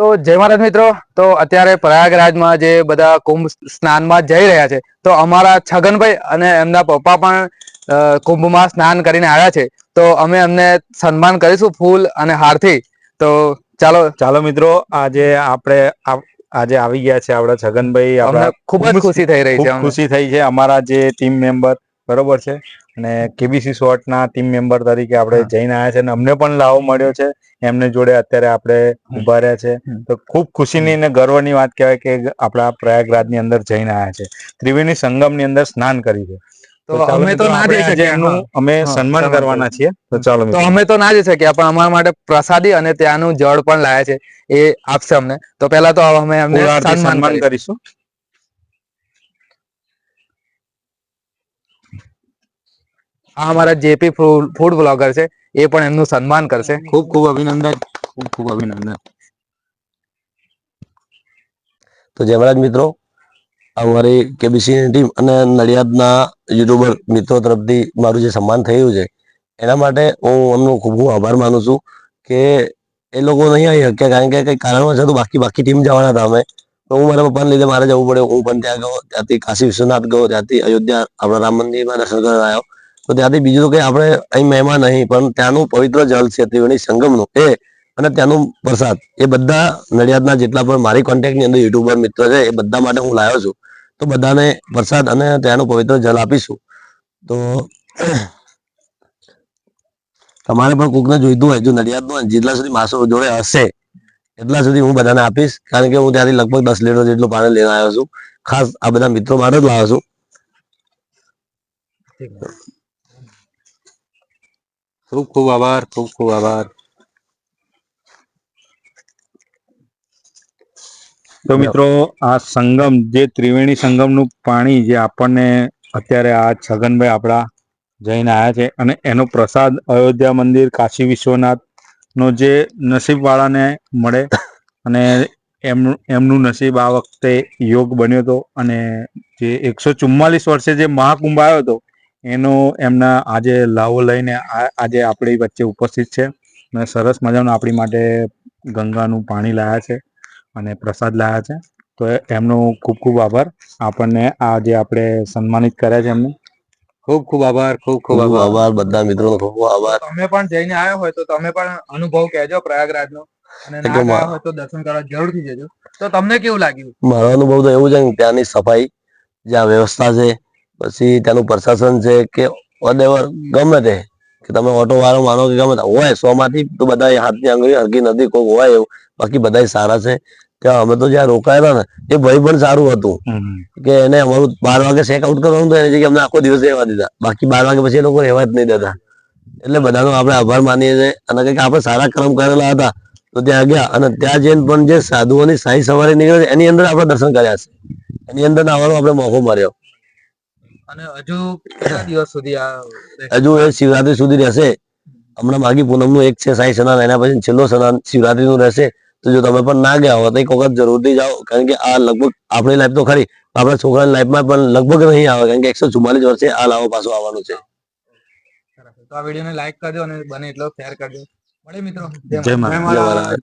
તો જય મહારાજ મિત્રો. તો અત્યારે પ્રયાગરાજમાં જે બધા કુંભ સ્નાનમાં જઈ રહ્યા છે તો અમારા છગનભાઈ અને એમના પપ્પા પણ કુંભમાં સ્નાન કરીને આવ્યા છે. તો અમે એમને સન્માન કરીશું ફૂલ અને હારથી. તો ચાલો. ચાલો મિત્રો આજે આપણે આજે આવી ગયા છે આપણા છગનભાઈ આપણા ખૂબ જ ખુશી થઈ રહી છે ખુશી થઈ છે અમારા જે ટીમ મેમ્બર બરોબર છે? અને કેબીસી શોર્ટના ટીમ મેમ્બર તરીકે આપણે જઈને આવ્યા છે અને અમને પણ લાવો મળ્યો છે. એમને જોડે અત્યારે આપણે ઊભા રહ્યા છે. તો ખૂબ ખુશીની અને ગર્વની વાત કહેવાય કે આપણા પ્રયાગરાજની અંદર જઈને આવ્યા છે. ત્રિવેણી સંગમની અંદર સ્નાન કરી છે. તો અમે તો ના જઈ શકીએ. અમે સન્માન કરવાના છીએ. તો ચાલો તો અમે તો ના જઈ શકીએ પણ અમારા માટે પ્રસાદી અને ત્યાંનું જળ પણ લાયા છે એ આપશે અમને. તો પહેલા તો અમે એમને સન્માન કરીશું. આ અમારા જેપી ફૂડ બ્લોગર છે, એ પણ એમનું સન્માન કરશે. ખૂબ ખૂબ અભિનંદન, ખૂબ ખૂબ અભિનંદન. તો જયવરાજ મિત્રો, અમારી કેબીસીની ટીમ અને નડિયાદના યુટ્યુબર મિત્રો તરફથી મારું જે સન્માન થયું છે, એના માટે હું એમનો ખૂબ ખૂબ આભાર માનું છું કે એ લોકો નહીં આવી શક્યા, કારણ કે કંઈ કારણવશ તો બાકી બાકી ટીમ જવાના હતા અમે. તો હું મારા પપ્પાને લીધે મારે જવું પડ્યું. હું પણ ત્યાં ગયો, ત્યાંથી કાશી વિશ્વનાથ ગયો, ત્યાંથી અયોધ્યા, આપણા રામ મંદિરમાં દર્શન કરવા આવ્યો. તો ત્યાંથી બીજું તો કંઈ આપણે અહીં મહેમાન નહીં પણ ત્યાંનું પવિત્ર જળ છે ત્રિવેણી સંગમનું એ અને ત્યાંનું પ્રસાદ. એ બધા નડિયાદના જેટલા પણ મારી કોન્ટેક્ટની અંદર યુટ્યુબર મિત્ર છે એ બધા માટે હું લાવ્યો છું. તો બધાને પ્રસાદ અને ત્યાંનું પવિત્ર જળ આપીશું. તો તમારે પણ કોકને જોઈતું હોય જો નડિયાદનું હોય, જેટલા સુધી માસો જોડે હશે એટલા સુધી હું બધાને આપીશ. કારણ કે હું ત્યાંથી લગભગ દસ લીટર જેટલું પાણી લઈને આવ્યો છું. ખાસ આ બધા મિત્રો માટે જ લાવ્યો છું. ખૂબ ખૂબ આભાર ખૂબ ખૂબ આભાર તો મિત્રો, આ સંગમ, જે ત્રિવેણી સંગમનું પાણી જે આપણને અત્યારે આ છગનભાઈ આપણા જઈને આવ્યા છે અને એનો પ્રસાદ અયોધ્યા મંદિર, કાશી વિશ્વનાથ નો જે નસીબ વાળાને મળે અને એમનું એમનું નસીબ આ વખતે યોગ બન્યો હતો અને જે એકસો ચુમ્માલીસ વર્ષે જે મહાકુંભ આવ્યો હતો એનો એમના આજે લાવો લઈને આજે આપણી વચ્ચે ઉપસ્થિત છે અને સરસ મજાનું આપણી માટે ગંગાનું પાણી લાયા છે અને પ્રસાદ લાયા છે. તો એમનો ખૂબ ખૂબ આભાર. આપણને આજે આપણે સન્માનિત કર્યા છે એમને. ખૂબ ખૂબ આભાર ખૂબ ખૂબ આભાર. બધા મિત્રો ખૂબ ખૂબ આભાર. તમે પણ જઈને આવ્યા હોય તો તમે પણ અનુભવ કહેજો પ્રયાગરાજનો. અને ના ગયા હોય તો દર્શન કરવા જરૂરથી જજો. તો તમને કેવું લાગ્યું? મારો અનુભવ તો એવું છે કે ત્યાંની સફાઈ જ્યાં વ્યવસ્થા છે પછી ત્યાંનું પ્રશાસન છે કે whatever ગમે તે કે તમે ઓટો વાળો માનો કે ગમે હોય સો માંથી તો બધા હાથની આંગળી હરકી નથી કોઈ હોય એવું. બાકી બધા સારા છે. ત્યાં અમે તો જ્યાં રોકાયેલા ને એ ભાઈ પણ સારું હતું. કે એને અમારું બાર વાગે ચેક આઉટ કરવાનું તો એની જગ્યાએ અમને આખો દિવસ રહેવા દીધા. બાકી બાર વાગે પછી એ લોકો રહેવા જ નહીં દેતા. એટલે બધાનો આપણે આભાર માનીએ છીએ. અને કંઈક આપણે સારા કર્મ કરેલા હતા તો ત્યાં ગયા. અને ત્યાં જઈને પણ જે સાધુઓની સાંઈ સવારી નીકળે છે એની અંદર આપણે દર્શન કર્યા છે. એની અંદર આવવાનો આપણે મોકો મળ્યો અને હજુ કેટલા દિવસ સુધી આ હજુ એ શિવરાત્રી સુધી રહેશે. હમણાં માગી પૂનમનું એક છે સાઈ સ્નાન એના પછી છેલ્લો સ્નાન શિવરાત્રીનું રહેશે. તો જો તમે પણ ના ગયા હો તો એક વખત જરૂરથી જાઓ. કારણ કે આ લગભગ આપણી લાઈફ તો ખરી આપણા છોકરાની લાઈફમાં પણ લગભગ નહીં આવે. કારણ કે એકસો ચુમ્માલીસ વર્ષે આ લાવો પાછો આવવાનું છે. તો આ વિડીયોને લાઈક કરજો અને બને એટલો શેર કરજો. મળે મિત્રો. જય મહારાજ.